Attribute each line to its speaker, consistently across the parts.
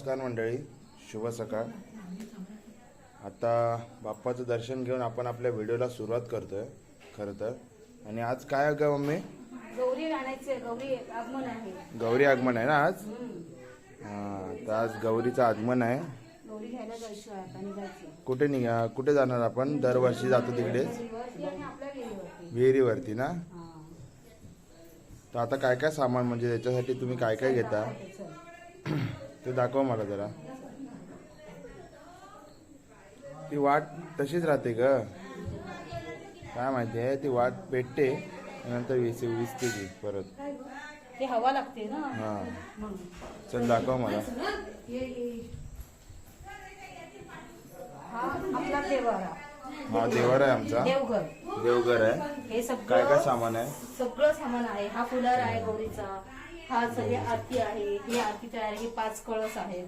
Speaker 1: नमस्कार मंडळी शुभ सकाळ. आता बाप्पाचं दर्शन घेऊन आपण आपल्या व्हिडिओला सुरुवात करतोय खरं तर. आणि आज काय आहे का मम्मी?
Speaker 2: गौरी आणायचे गौरी आगमन आहे.
Speaker 1: गौरी आगमन आहे ना आज? हां तर आज गौरीचं आगमन आहे.
Speaker 2: गौरी घ्यायला जायचं आहे आता निघायचं
Speaker 1: कुठे निघा कुठे जाणार आपण? दरवर्षी जातो तिकडेच
Speaker 2: विहिरीवरती आणि आपल्या विहिरीवरती.
Speaker 1: विहिरीवरती ना?
Speaker 2: हा.
Speaker 1: तर आता काय काय सामान म्हणजे त्याच्यासाठी तुम्ही काय काय घेता
Speaker 2: चल.
Speaker 1: ते दाखव मला जरा. ती वाट तशीच राहते ग. काय माहिती आहे ती वाट पेटते नंतर वीस विसते ती परत.
Speaker 2: ते हवा लागते ना.
Speaker 1: हा.
Speaker 2: मग.
Speaker 1: चल दाखव मला.
Speaker 2: हा आपला देवारा
Speaker 1: हा देवर आहे आमचा.
Speaker 2: देवघर.
Speaker 1: देवघर आहे.
Speaker 2: हे
Speaker 1: काय
Speaker 2: सगळं
Speaker 1: काय सामान आहे?
Speaker 2: सगळं सामान आहे. हा फुलार आहे गौरीचा. हा सगळी आरती आहे ही आरती तयार आहे हे पाच कळस आहेत.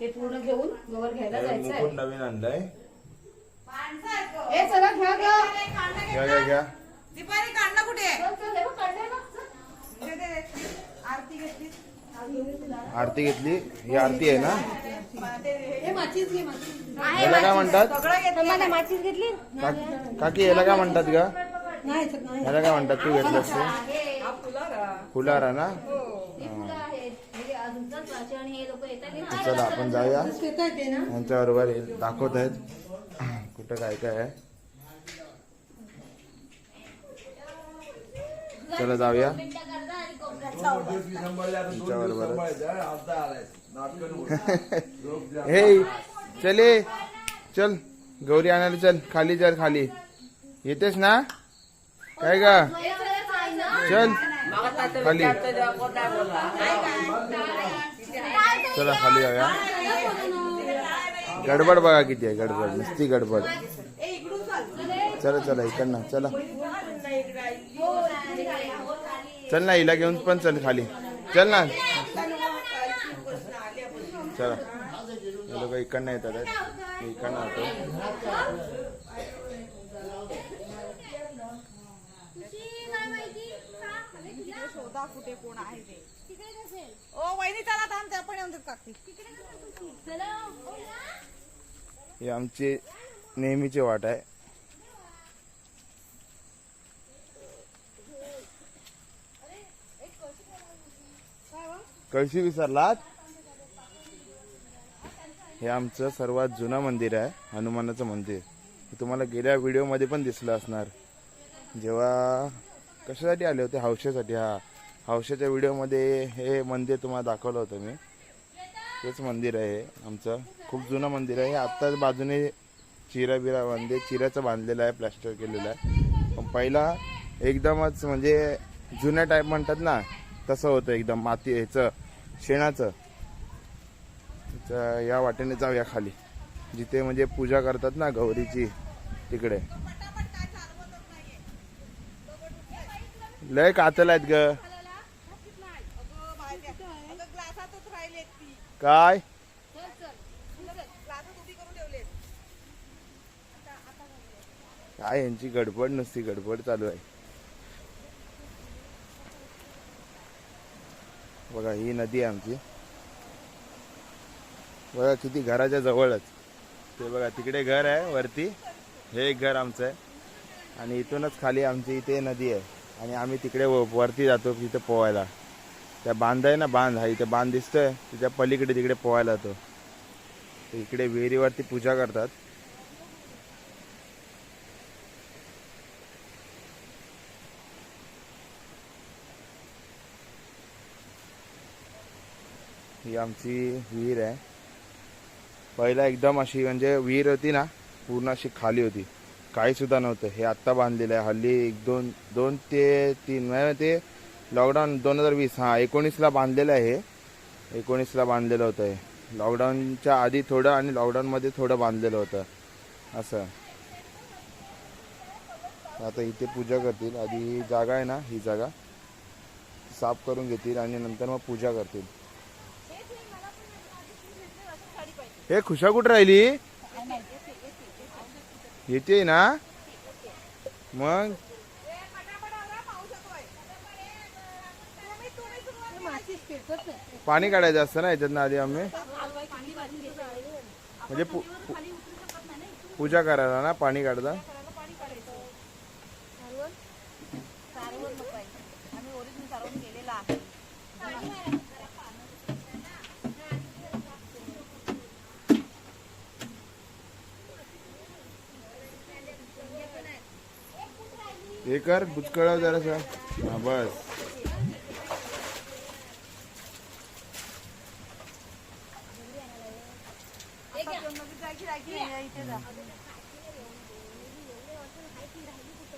Speaker 2: हे पूर्ण घेऊन गवर घ्यायला जायचं
Speaker 1: मुकुट
Speaker 2: आहे
Speaker 1: नवीन आणलंय.
Speaker 2: हे चला घ्या घ्या.
Speaker 1: घ्या घ्या घ्या.
Speaker 3: दीपाली काढणं कुठे? आहे?
Speaker 2: चल, चल, हे बघ, काढलंय ना. चल.
Speaker 3: दे, दे, दे. आरती घेतली.
Speaker 1: आरती घेतली. ही आरती आहे ना?
Speaker 2: हे माचीस घे, माचीस.
Speaker 1: याला काय म्हणतात?
Speaker 3: सगळं घेतलं
Speaker 2: मला माचीस घेतली?
Speaker 1: का- काकी याला काय म्हणतात
Speaker 2: नाही नाही.
Speaker 1: याला काय म्हणतात? तू घेतलंस ते?
Speaker 2: आहे.
Speaker 3: हा फुलारा.
Speaker 1: ना?
Speaker 2: ही. म्हणजे अजूनच वाचे आणि हे लोक येतात.
Speaker 1: चला आपण जाऊया. यांच्याबरोबर हे दाखवत आहेत. कुठं काय काय आहे. चला जाऊया. हे चले. चल गौरी आणायला चल. खाली चल खाली. येतेस ना? काय का चल. खाली. चला खाली जाऊया गडबड बघा किती आहे गडबड. नुसती गडबड. चला चला इकडनं चला. चल ना हिला घेऊन पण चल खाली. चल ना. चला. लोक इकडनं येतात इकडनं होतो
Speaker 3: शोधा कुठे कोण आहे ते. ओ वहिनी चला थांब त्या पण येऊन देत काकी.
Speaker 1: ही आमची नेहमीची वाट आहे. कळशी विसरलात? हे आमचं सर्वात जुनं मंदिर आहे हनुमानाचं मंदिर. हे तुम्हाला गेल्या व्हिडिओमध्ये पण दिसलं असणार. जेव्हा कशासाठी आले होते? हौशेसाठी हा. हौशाच्या व्हिडिओमध्ये हे मंदिर तुम्हाला दाखवलं होतं मी. तेच मंदिर आहे आमचं. खूप जुनं मंदिर आहे. आत्ताच बाजूने चिरा बिरा बांधले चिऱ्याचं बांधलेलं आहे प्लॅस्टर केलेलं आहे. पण पहिला एकदमच म्हणजे जुन्या टाईप म्हणतात ना तसं होतं एकदम. माती ह्याचं शेणाचं. या वाटेने जाऊया खाली. जिथे म्हणजे पूजा करतात ना गौरीची तिकडे. लय कातल आहेत ग
Speaker 3: अगं बाहेर द्या. अगं ग्लासातच राहिलेत ती
Speaker 1: काय? काय यांची गडबड नसती गडबड चालू आहे. बघा ही नदी आहे आमची. बघा किती घराच्या जवळच. ते बघा तिकडे घर आहे वरती. हे एक घर आमचं आहे. आणि इथूनच खाली आमची इथे नदी आहे. आणि आम्ही तिकडे व- वरती जातो तिथे पोहायला. त्या बांध आहे ना बांध. हा इथे बांध दिसतोय. तिच्या पलीकडे तिकडे पोहायला जातो. इकडे विहिरीवरती पूजा करतात. ही आमची विहीर आहे. पहिला एकदम अशी म्हणजे विहीर होती ना पूर्ण अशी खाली होती. काही सुद्धा नव्हतं. हे आत्ता बांधलेलं आहे. हल्ली एक दोन दोन ते तीन ते लॉकडाऊन दोन हजार वीस हां एकोणीसला बांधलेलं आहे. एकोणीसला बांधलेलं होतं हे. लॉकडाऊनच्या आधी थोडं आणि लॉकडाऊनमध्ये थोडं बांधलेलं होतं. असं. आता इथे पूजा करतील. आधी ही जागा आहे ना ही जागा. साफ करून घेतील आणि नंतर मग पूजा करतील. हे खुशा कुठं राहिली? येते ना? मग? पाणी काढायचं असतं ना याच्यातनं आधी आम्ही? म्हणजे पू- पू- पूजा करायला ना पाणी काढता?
Speaker 3: सारवण नको आहे. आम्ही ओरिजिनल सारवण आहे
Speaker 1: हे कर बुचकळाव जरासा. हा बस
Speaker 3: नदी जायची जायची नाही, इथे जा.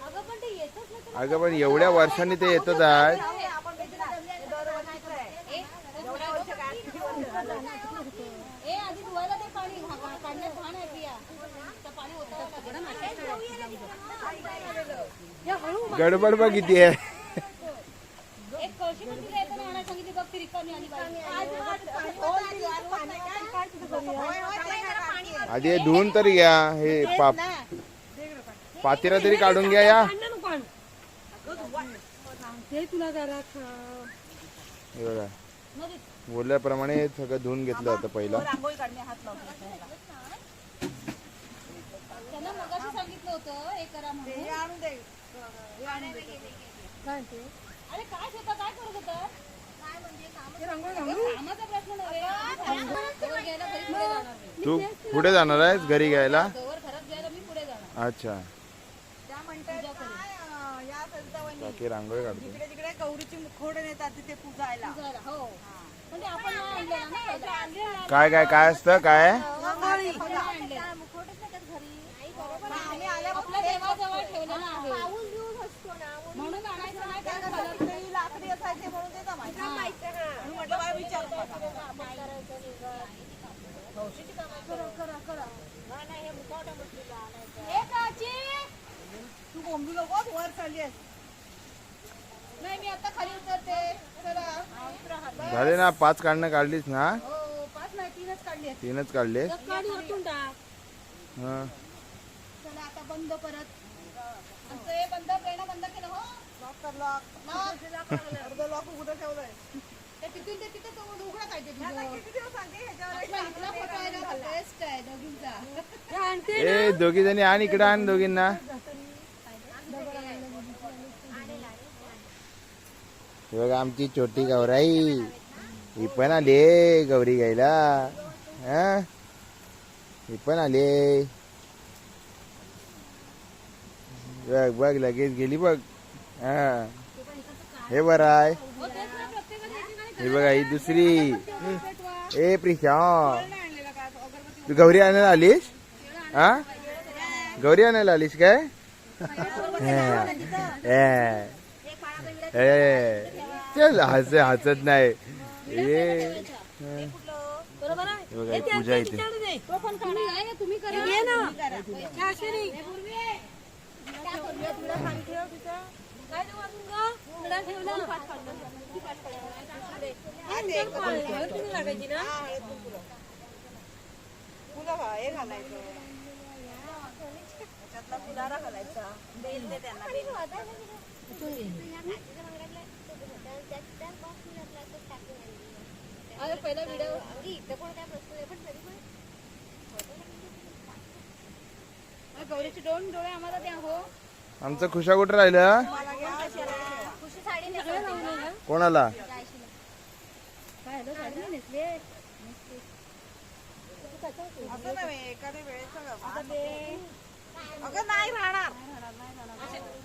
Speaker 1: अगं पण एवढ्या वर्षांनी ते येतच आहे
Speaker 3: हे आपण भेटला. हे दरवर्षीचं आहे. एवढ्या वर्ष काय किती वर्ष झालं?
Speaker 2: ए आधी धुवायला ते पाणी हा- हा- काढण्यात घाण आहे पिया तर पाणी होतं सगळं
Speaker 1: गडबड बघ किती आहे
Speaker 2: एक कळशी पण तिला येताना आणायला सांगितली अगं पण एवढ्या वर्षांनी ते
Speaker 3: येतच आहे गडबड बघ किती आहे.
Speaker 1: आधी धुवून तरी घ्या हे पाप पातेरा तरी काढून घ्या या.
Speaker 2: ते तुला जरा
Speaker 1: हे बघा. बोलल्याप्रमाणे सगळं धुवून घेतलं होतं पहिलं.
Speaker 3: रांगोळी काढणे हात लावतो
Speaker 2: त्यांना मगाशी सांगितलं होतं हे करा म्हणून.
Speaker 3: हे आणून दे. हे आणून दे
Speaker 2: अरे काय होतं काय करत होतं? कामाचा प्रश्न नव्हे. गवर घ्यायला घरी पुढे जाणार मी.
Speaker 1: तू पुढे जाणार आहेस? घरी घ्यायला?
Speaker 2: गवर घरात घ्यायला मी पुढे जाणार.
Speaker 1: अच्छा
Speaker 3: त्या म्हणतात काय, अं, या संतावणी
Speaker 1: बाकी रांगोळी काढतो
Speaker 3: जिकडे तिकडे गौरीची मुखवड नेतात तिथे पूजायला
Speaker 2: हो म्हणजे आपण नाही आणलेला ना पहिला.
Speaker 1: काय काय काय असतं काय
Speaker 3: रांगोळी
Speaker 2: आपण नाही आणलेला.
Speaker 3: आम्ही आल्यापासून
Speaker 2: आपल्या देवाजवळ ठेवलेला आहे म्हणून आणायचं नाही
Speaker 3: त्या
Speaker 2: कारण
Speaker 3: घरात काही लाकडी असायचे म्हणून ते जमायचं मी म्हटलं बाय विचार
Speaker 2: ए, काची!
Speaker 3: तू बोंबी नको वर चालली आहेस
Speaker 2: आता खाली उतरते. चला.
Speaker 1: झाले ना पाच काढणं काढलीस ना?
Speaker 2: हो पाच नाही तीनच काढली.
Speaker 1: तीनच काढले.
Speaker 2: गाडी ओतून टाक.
Speaker 1: हा.
Speaker 2: चला आता बंद परत. आमचं हे बंद बंद केलं हो.
Speaker 3: लॉक. कर लॉक अर्ध लॉक कुठं ठेवलंय.
Speaker 2: ते तिथून ते तिथे तो उघडा.
Speaker 3: किती दिवस सांगते? ह्याच्यावर
Speaker 2: बेस्ट आहे दोघींचा.
Speaker 1: ए दोघी जणी आण इकडे आण दोघींना हे बघा आमची छोटी गौराई. ही पण आली गौरी घ्यायला. हा? ही पण आली बघ बघ लगेच गेली बघ. हा. हे बरं आहे. हे बघा ही दुसरी. ए प्रिशा तू गौरी आणायला आलीस? हा? गौरी आणायला आलीस काय? ए. ए. चल हस हसत नाही. ए.
Speaker 2: बरोबर आहे?
Speaker 1: हे बघा, ही पूजा इथे.
Speaker 2: तो पण काढा आहे ना तुम्ही करा घे ना
Speaker 3: फुलं घा- हे घालायचं त्याच्यातला फुलारा घालायचा बेल दे त्यांना बेल.
Speaker 2: अरे पहिला व्हिडिओ गौरीचे दोन डोळे आम्हाला द्या हो.
Speaker 1: आमचं खुशा कुठं राहिलं कोणाला?
Speaker 3: असं नव्हे एखाद्या वेळेचं. अगं नाही राहणार.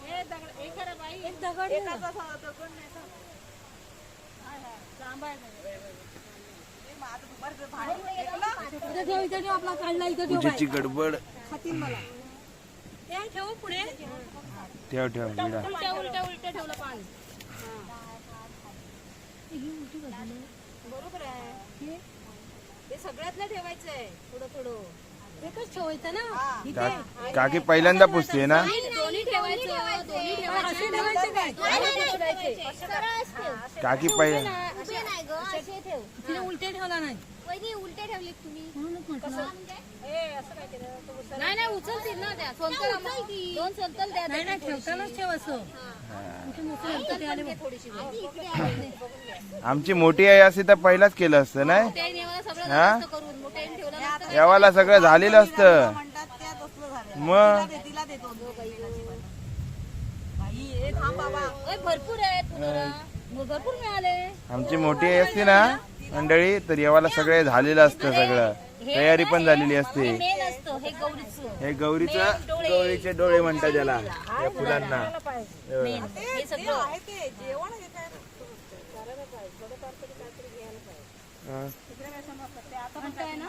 Speaker 2: हे दगड
Speaker 3: एकाचा दगड नाही तर.
Speaker 1: पूजेची गडबड
Speaker 2: ठेवू पुढे
Speaker 1: ठेव ठेव विडा
Speaker 2: उलट्या उलट्या उलट्या ठेवलं पाणी बरोबर आहे ते सगळ्यातलं ठेवायचंय थोडं थोडं एकच ठेवायचं ना.
Speaker 1: का- काकी पहिल्यांदा पुसते ना
Speaker 2: दोन दोन्ही ठेवायचं दोन्ही ठेवायचे
Speaker 1: काकी पहिले
Speaker 4: उभे नाही ग असे ठेव.
Speaker 3: तिने उलटे ठेवला नाही.
Speaker 4: वहिनी उलटे ठेवले तुम्ही.
Speaker 2: नाही नाही उचलतील ना त्या. सोनतल आम्हाला- दोन सोनतल द्या
Speaker 3: नाही नाही ठेवतानाच ठेव असं.
Speaker 4: आले.
Speaker 1: आमची मोठी आई असती तर पहिलाच केलं असतं नाही?
Speaker 2: मला सगळं
Speaker 1: हा?
Speaker 2: जास्त करून मोठ्याने ठेवलं नसतं.
Speaker 1: यावाला सगळं झालेलं असतं.
Speaker 3: म्हणतात त्या तसलं झालं.
Speaker 1: मग?
Speaker 3: दे, तिला देतो बाई ए थांब बाबा.
Speaker 2: ओय, भरपूर आहेत फुलं भरपूर मिळाले.
Speaker 1: आमची मोठी असती ना मंडळी तर येवाला सगळे झालेलं असतं सगळं. तयारी पण झालेली असते.
Speaker 2: मेन असतं हे गौरीचं.
Speaker 1: हे गौरीचं गौरीचे डोळे म्हणतात त्याला या फुलांना.
Speaker 2: मेन हे सगळं. म्हणताय ना?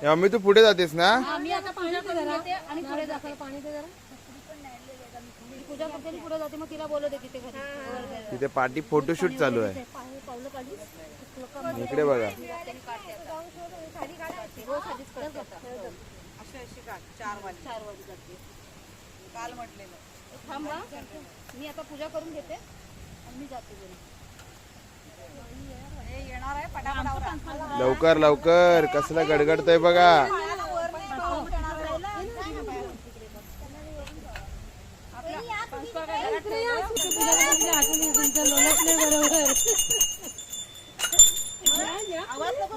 Speaker 1: हे अम्मी तू पुढे जातेस ना?
Speaker 2: मी आता पाणी आणि पुढे जाते. पाणी दे जरा मी पूजा करते पुढे जाते. मग तिला बोलवते तिथे घरी. वर जायला.
Speaker 1: तिथे पार्टी फोटोशूट चालू आहे.
Speaker 2: पाणी पावलं काढली
Speaker 1: इकडे बघा.
Speaker 2: रोज आधीच करते आता.
Speaker 3: अशी अशी काढ चार वाली
Speaker 2: चार वाजता जाते
Speaker 3: काल म्हटलेलं
Speaker 2: थांब. मी आता पूजा करून घेते. आणि मी जाते घरी.
Speaker 3: येणार आहे पटापटा
Speaker 1: लवकर लवकर. कसलं गडगडतय बघा.
Speaker 3: आवाज नको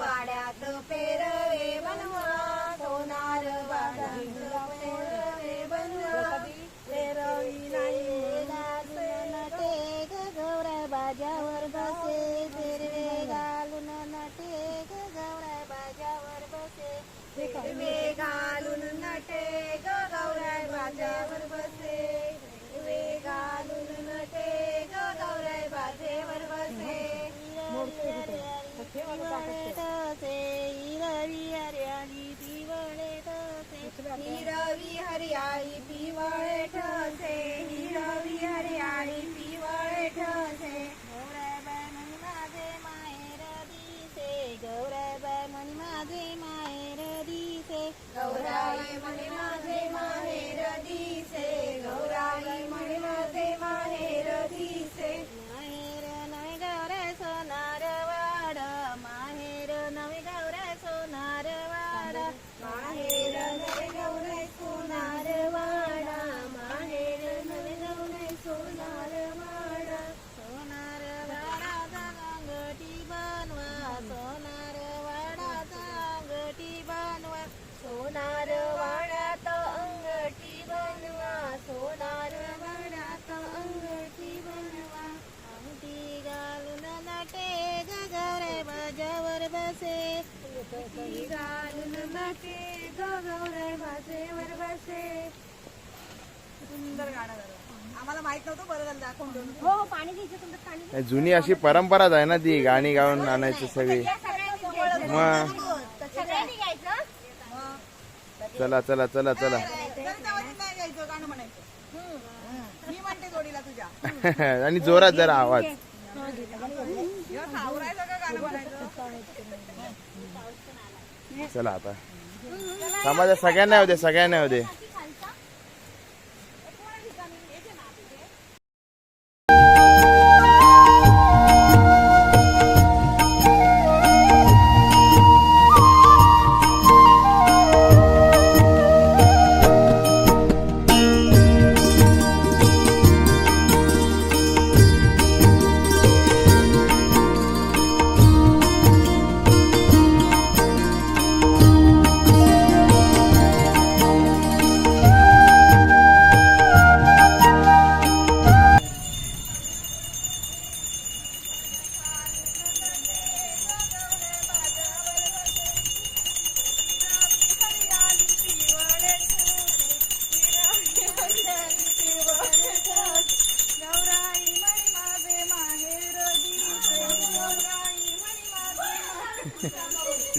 Speaker 4: वाड्यात पेरवे
Speaker 3: माहीत नव्हतं बरं झालं दाखवून देऊन.
Speaker 4: हो हो पाणी घ्यायचं तुमचं पाणी
Speaker 1: हे जुनी अशी परंपराच आहे ना ती गाणी गाऊन आणायची सगळी. मग.
Speaker 4: सगळ्यांनी घ्यायचं?
Speaker 1: चला चला चला चला.
Speaker 3: त्यांच्या वतीनं नाही. घ्यायचं गाणं म्हणायचं. हं. मी म्हणते जोडीला तुझ्या.
Speaker 1: आणि जोरात जरा आवाज.
Speaker 3: जेव्हा खावरायचं का गाणं म्हणायचं?
Speaker 1: चला आता. समाजा सगळ्यांना होते सगळ्यांना होते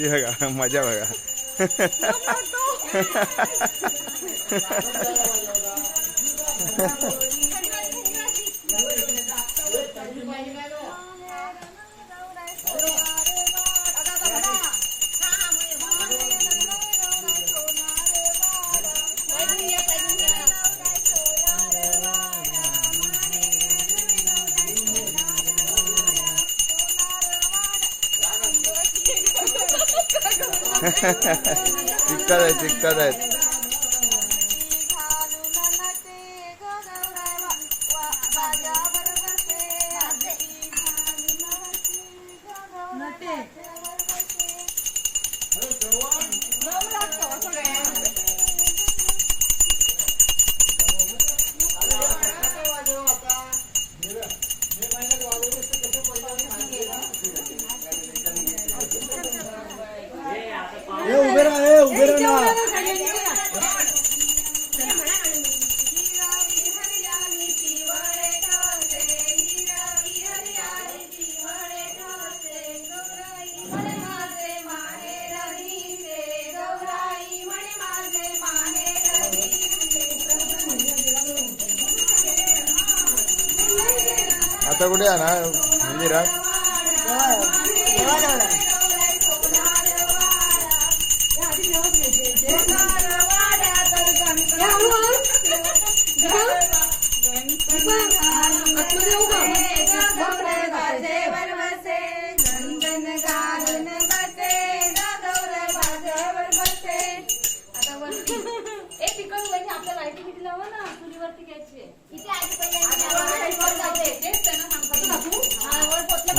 Speaker 4: ती बघा मजा बघा. चिकतात आहेत चिकतात आहेत मंदिरात
Speaker 2: ए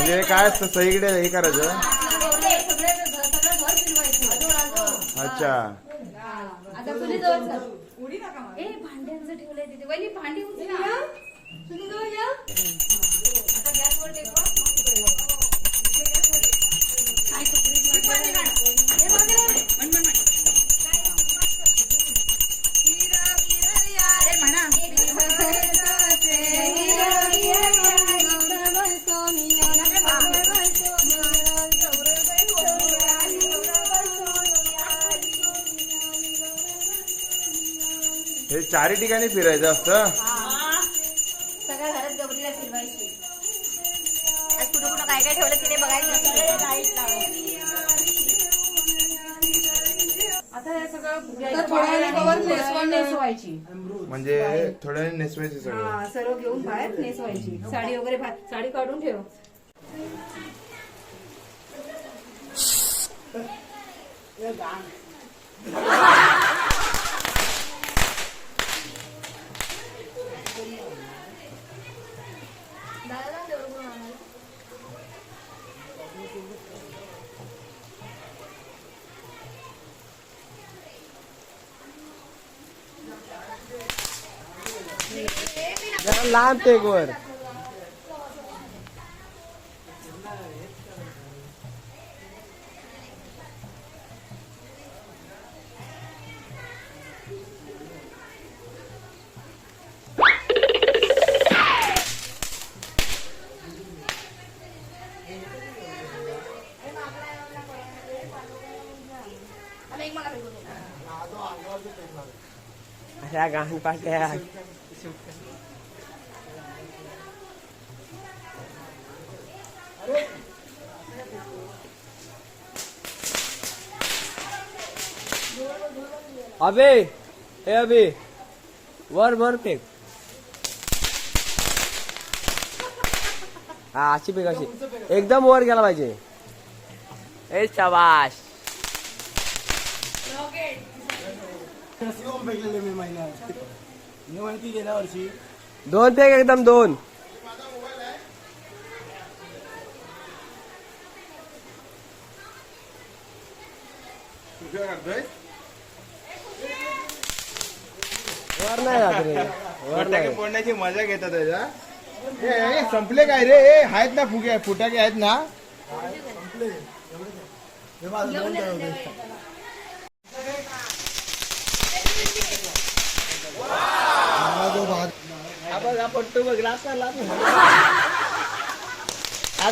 Speaker 4: म्हणजे काय असतं सगळीकडे हे करायचं. अच्छा चारी ठिकाणी फिरायचं असतं?
Speaker 5: सगळ्या घरात गौरीला फिरवायची. आज कुठं कुठं काय काय ठेवलं तिने बघायचं
Speaker 2: आता हे सगळं थोड्या वेळाने नेसवण नेसवायची.
Speaker 4: म्हणजे थोड्या वेळाने नेसवायचं सगळं.
Speaker 2: हा सर्व घेऊन बाहेर नेसवायची. साडी वगैरे साडी काढून ठेव.
Speaker 6: जरा लांब टेक वर. अशा गाण पाट्या अबे ए अबे वर वर फेक हा अशी फेक अशी. एकदम वर गेला पाहिजे. ए शाबाश दोन फेक एकदम दोन. वर नाही जात रे. वर
Speaker 4: फटाके
Speaker 6: नाही.
Speaker 4: फोडण्याची मजा घेतात त्याच्या ए, ए, संपले काय रे? ए आहेत ना फुगे फुटाके आहेत ना?
Speaker 6: हा बघ लास्ट आता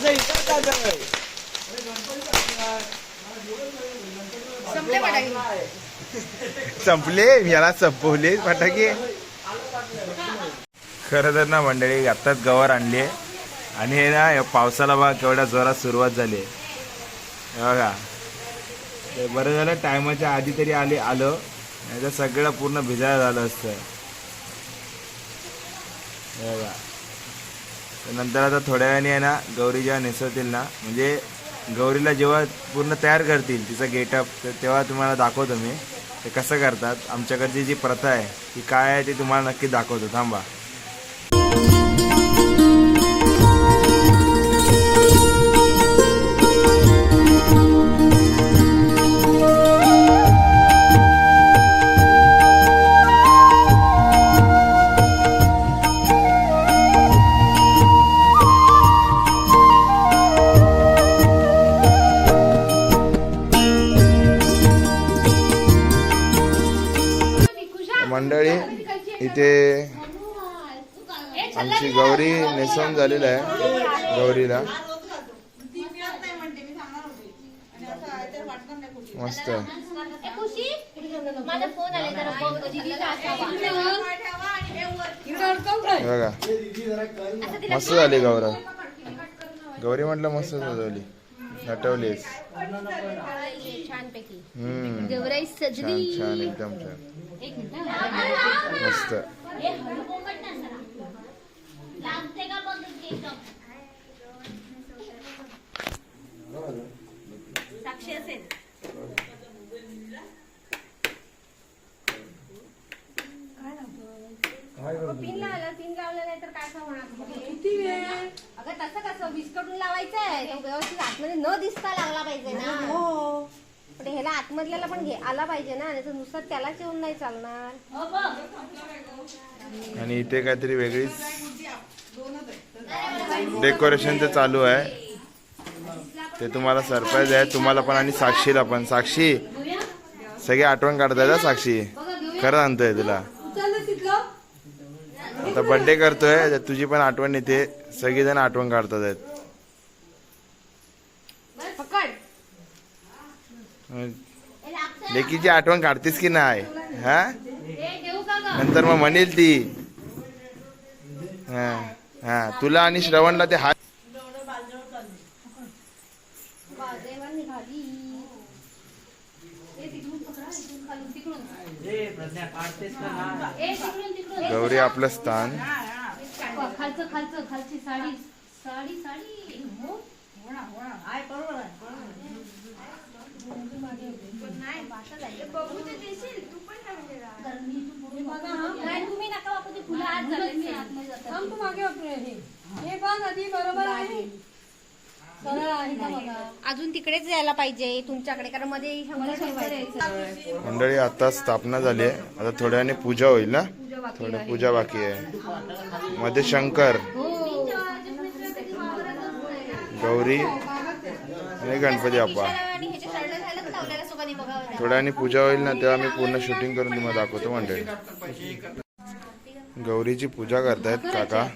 Speaker 6: काय
Speaker 4: संपले फटाके.
Speaker 1: संपले याला संपवले. फटाके. खरं तर ना मंडळी आत्ताच गवार आणली आणि हे ना पावसाला बघा केवढ्या जोरात सुरुवात झाली बघा. ते बरं झालं टायमाच्या आधी तरी आले आलो. नाही तर सगळं पूर्ण भिजायला झालं असतं. बघा. नंतर आता थोड्या वेळाने आहे ना गौरी जेव्हा नेसवतील ना म्हणजे गौरीला जेव्हा पूर्ण तयार करतील तिचा गेटअप तर तेव्हा तुम्हाला दाखवतो मी. ते कसं करतात आमच्याकडची जी प्रथा आहे ती काय आहे ते तुम्हाला नक्की दाखवतो. थांबा. इथे आमची गौरी नेसवून झालेली आहे गौरीला. मस्त.
Speaker 4: बघा.
Speaker 1: मस्त झाली गौरा गौरी म्हटलं मस्त सजवली नटवलीस
Speaker 4: छानपैकी. गौराई
Speaker 1: छान
Speaker 4: सजली.
Speaker 1: छान एकदम छान.
Speaker 4: एक मिनिट. हा.
Speaker 1: मस्त.
Speaker 4: साक्षी असेल. पिन लावलं पिन लावलं नाही तर काय होणार किती वेळ? अगं तसं कसं? विस्कटून लावायचं आहे तो व्यवस्थित आतमध्ये न दिसता लागला पाहिजे ना. पण ह्याला आतमधल्याला पण घे आला पाहिजे ना. नाही तर नुसतं त्यालाच येऊन नाही चालणार.
Speaker 1: आणि इथे काहीतरी वेगळीच डेकोरेशनचं चालू आहे. ते तुम्हाला सरप्राईज आहे. तुम्हाला पण आणि साक्षीला पण. साक्षी सगळी आठवण काढताय ना साक्षी? खरं आणतोय तुला. आता बर्थडे करतोय तुझी पण आठवण येते. सगळीजण आठवण काढतात आहेत लेकीची आठवण काढतेस की नाही? हा? नंतर मग म्हणेल ती. हा हा. तुला आणि श्रवणला ते हात गौरी आपलं स्थान.
Speaker 4: खालचं खालचं खालची साडी. साडी साडी. हो. तुम्ही नका वापरू, फुलं आत झाले, आतमध्ये
Speaker 2: बघ आधी बरोबर आहे.
Speaker 4: अजून तिकडेच जायला पाहिजे तुमच्याकडे कारण मध्ये
Speaker 1: मंडळी आता स्थापना झाली आहे. आता थोड्या वेळाने पूजा होईल ना? थोड्या पूजा बाकी आहे. मध्ये शंकर गौरी आणि गणपती बाप्पा. थोड्या वेळाने पूजा होईल ना तेव्हा मी पूर्ण शूटिंग करून तुम्हाला दाखवतो मंडळी. गौरीची पूजा करतायत काका.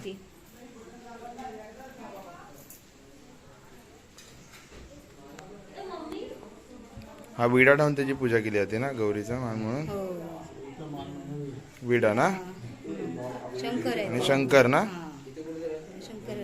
Speaker 1: हा विडा ठेवून त्याची पूजा केली जाते ना गौरीचा मान म्हणून? विडा ना?
Speaker 2: शंकर आहे.
Speaker 1: आणि शंकर ना?
Speaker 2: शंकर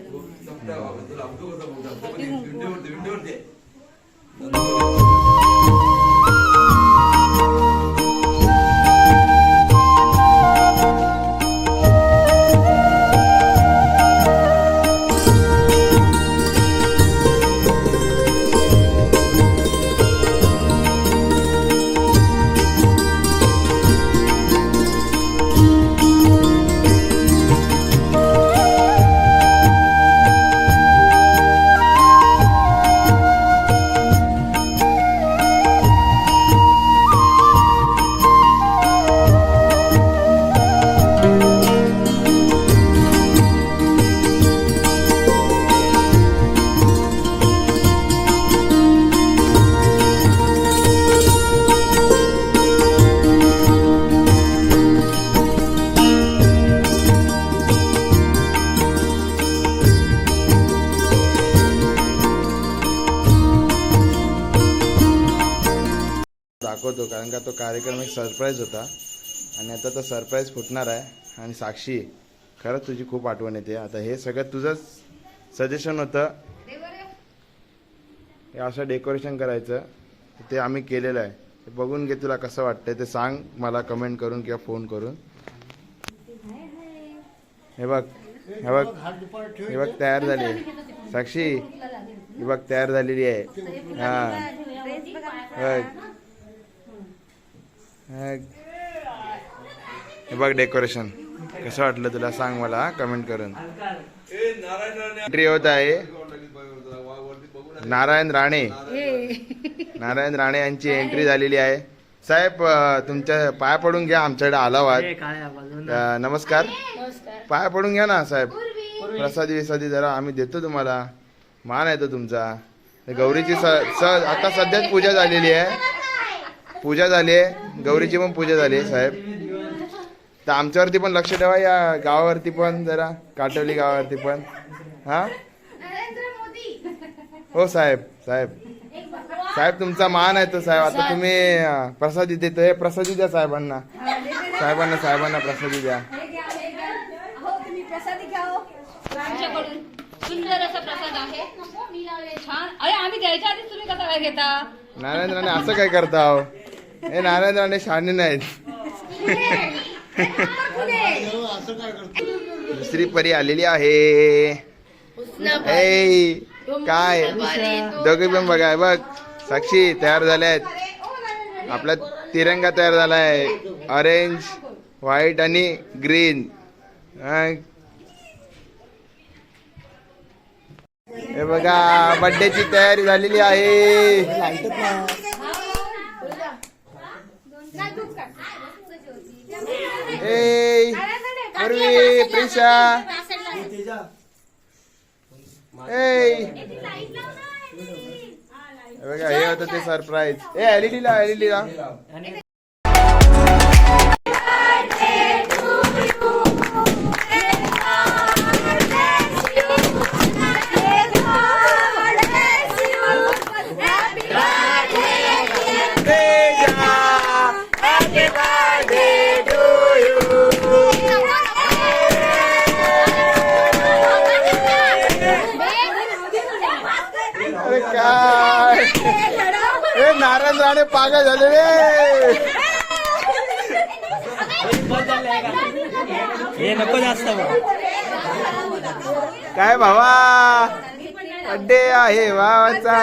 Speaker 1: तो कार्यक्रम एक सरप्राईज होता. आणि आता तो सरप्राईज फुटणार आहे. आणि साक्षी खरंच तुझी खूप आठवण येते. आता हे सगळं तुझंच सजेशन होतं. हे असं डेकोरेशन करायचं. ते आम्ही केलेलं आहे. ते बघून घे तुला कसं वाटतंय. ते सांग मला कमेंट करून किंवा फोन करून. हे बघ हे बघ हे बघ तयार झाली आहे. साक्षी ही बघ तयार झालेली आहे. हा. बघ. हे बघ डेकोरेशन. कसं वाटलं तुला? सांग मला कमेंट करून. एंट्री होत आहे. नारायण राणे. नारायण राणे यांची एंट्री झालेली आहे. साहेब तुमच्या पाया पडून घ्या आमच्याकडे आला आहात. नमस्कार. पाया पडून घ्या ना साहेब. प्रसादी विसादी जरा आम्ही देतो तुम्हाला. मान आहे तो तुमचा. गौरीची स आता सध्याच पूजा झालेली आहे. पूजा झाली आहे. गौरीची पण पूजा झाली आहे साहेब. तर आमच्यावरती पण लक्ष ठेवा या गावावरती पण जरा काटवली गावावरती पण. हा?
Speaker 2: नरेंद्र मोदी.
Speaker 1: हो साहेब साहेब. साहेब तुमचा मान आहे तो साहेब. आता तुम्ही प्रसादी देतो. हे प्रसादी द्या साहेबांना. साहेबांना साहेबांना प्रसादी द्या.
Speaker 2: आमच्याकडून सुंदर असा प्रसाद आहे. छान. अरे आम्ही द्यायच्या आधीच तुम्ही कसा काय घेता?
Speaker 1: नारायण राणे असं काय करता हो? हे नारायण राणे शहाणे नाहीत दुसरी परी आलेली आहे. ए काय? दोघे पण बघा हे बघ. साक्षी तयार झाल्यात. आपला तिरंगा तयार झालाय. ऑरेंज व्हाईट आणि ग्रीन हे. बघा बर्थडेची तयारी झालेली आहे. ए पूर्वी प्रिशा ए बघा हे होतं ते सरप्राईज ए एलईडी ला एलईडी ला. पागल झाले रे।
Speaker 6: हे नको जास्त
Speaker 1: काय भावा? बड्डे आहे भावाचा